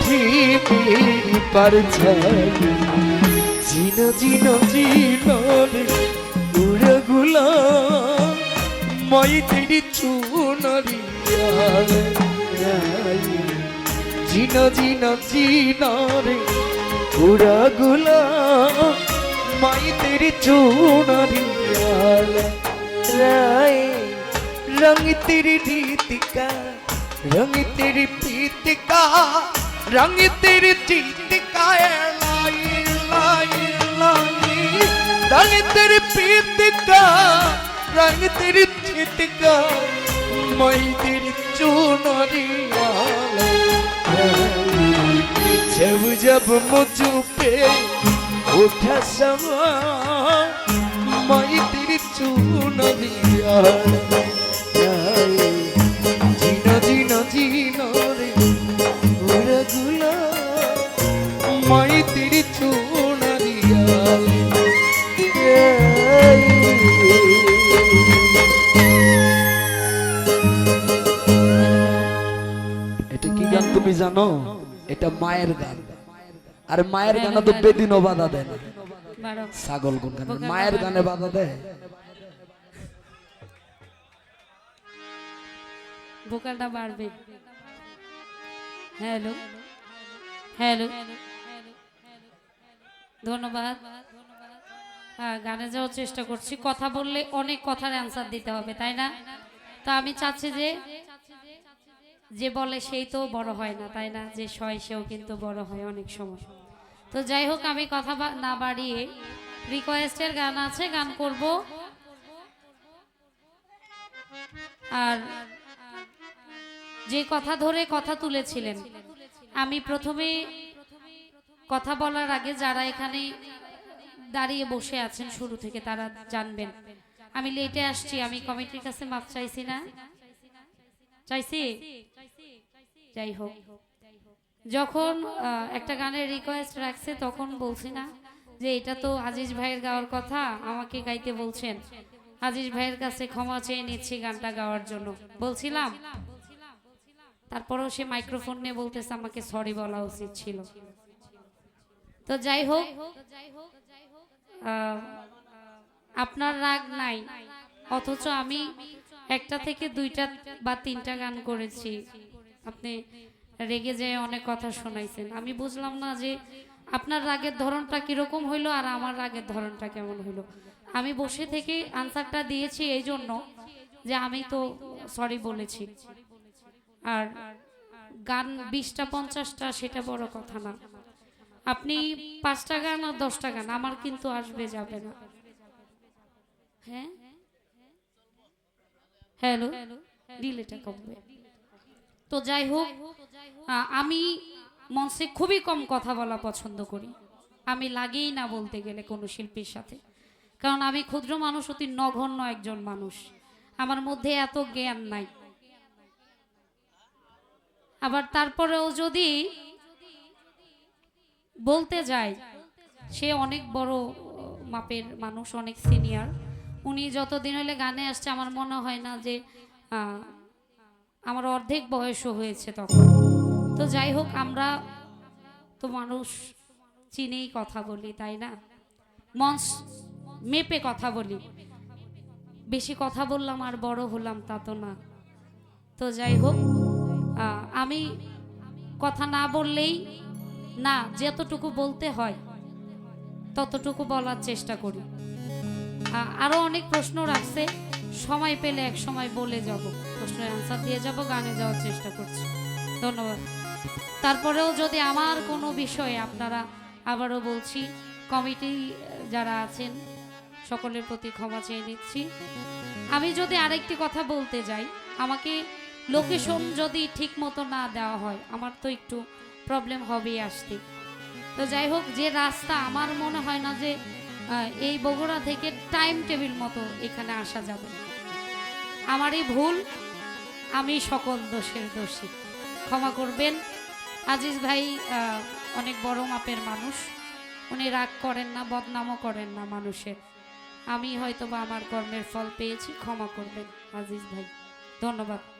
পৃথিবীর পারছাই জিন জিন জিনন উড়গুল মই তিনি চুনরিয়াল জিন জিন জিনরে উড়গুল মই তেরি চুনরিয়াল রাই রঙ তেরি রীতিকা रंग तेरी रीत का रंग तेरी प्रीत का रंग तेरी जीत का है लाई लाई लाई रंग तेरी प्रीत का रंग तेरी जीत का मैं तेरी चुनरिया जब जब मुझ पे उठा समा मैं तेरी चुनरिया তুমি জানো এটা মায়ের গান। আর মায়ের গানে তো বেদিনও বাধা দেয় না। ছাগল কোন গানে? মায়ের গানে বাধা দেয়? ভোকালটা বাড়বে। হ্যালো? হ্যালো? ধন্যবাদ। হ্যাঁ গানে যাওয়ার চেষ্টা করছি। কথা বললে অনেক কথার অ্যান্সার দিতে হবে তাই না? তো আমি চাচ্ছি যে যে বলে সেই তো বড় হয় না, তাই না? যে সয় সেও কিন্তু বড় হয় অনেক সময়। তো যাই হোক, আমি কথা না বাড়িয়ে রিকোয়েস্টের গান আছে, গান করব। আর যে কথা ধরে কথা তুলেছিলেন, আমি প্রথমে কথা বলার আগে যারা এখানে দাঁড়িয়ে বসে আছেন শুরু থেকে, তারা জানবেন। আমি লেটে আসছি, আমি কমিটির কাছে মাপ চাইছি না। চাইছি? যাই হোক। যখন একটা গানের রিকোয়েস্ট রাখছে, তখন বলছি না যে এটা তো আজিজ ভাইয়ের গাওয়ার কথা, আমাকে গাইতে বলছেন। আজিজ ভাইয়ের কাছে ক্ষমা চেয়ে নিচ্ছি গানটা গাওয়ার জন্য। বলছিলাম। তারপরেও সে মাইক্রোফোন নিয়ে বলতেছে আমাকে সরি বলা উচিত ছিল। তো যাই হোক আপনার রাগ নাই, অথচ আমি একটা থেকে দুইটা বা তিনটা গান করেছি। আপনি রেগে যেয়ে অনেক কথা শোনাইছেন। আমি বুঝলাম না যে আপনার রাগের ধরনটা কীরকম হইল আর আমার রাগের ধরনটা কেমন হইল। আমি বসে থেকে আনসারটা দিয়েছি এই জন্য যে আমি তো সরি বলেছি। আর গান বিশটা পঞ্চাশটা সেটা বড় কথা না। আপনি পাঁচটা গান আর দশটা গান আমার কিন্তু আসবে যাবে না। হ্যাঁ? হ্যালো? ডিলেটা কমবে। তো যাই হোক আমি মঞ্চে খুবই কম কথা বলা পছন্দ করি। আমি লাগেই না বলতে গেলে কোনো শিল্পীর সাথে। কারণ আমি ক্ষুদ্র মানুষ, অতি নগণ্য একজন মানুষ। আমার মধ্যে এত জ্ঞান নাই। আবার তারপরেও যদি বলতে যাই, সে অনেক বড় মাপের মানুষ, অনেক সিনিয়র। উনি যতদিন হলে গানে আসছে, আমার মনে হয় না যে আমার অর্ধেক বয়সও হয়েছে তখন। তো যাই হোক, আমরা তো মানুষ চিনেই কথা বলি, তাই না? মঞ্চ মেপে কথা বলি। বেশি কথা বললাম আর বড় হলাম তা তো না। তো যাই হোক আমি কথা না বললেই না, যতটুকু বলতে হয়, ততটুকু বলার চেষ্টা করি। আরও অনেক প্রশ্ন রাখছে। সময় পেলে এক সময় বলে যাব। প্রশ্নের অ্যান্সার দিয়ে যাব, গানে যাওয়ার চেষ্টা করছি। ধন্যবাদ। তারপরেও যদি আমার কোনো বিষয়ে আপনারা আবারও বলছি, কমিটি যারা আছেন, সকলের প্রতি ক্ষমা চেয়ে নিচ্ছি। আমি যদি আরেকটি কথা বলতে যাই, আমাকে লোকেশন যদি ঠিক মতো না দেওয়া হয়, আমার তো একটু প্রবলেম হবেই আসতে। তো যাই হোক, যে রাস্তা আমার মনে হয় না যে এই বগুড়া থেকে টাইম টেবিল মতো এখানে আসা যাবে। আমারই ভুল, আমি সকল দোষের দোষী। ক্ষমা করবেন। আজিজ ভাই অনেক বড় মাপের মানুষ। উনি রাগ করেন না, বদনামও করেন না মানুষের। আমি হয়তো বা আমার কর্মের ফল পেয়েছি, ক্ষমা করবেন আজিজ ভাই। ধন্যবাদ।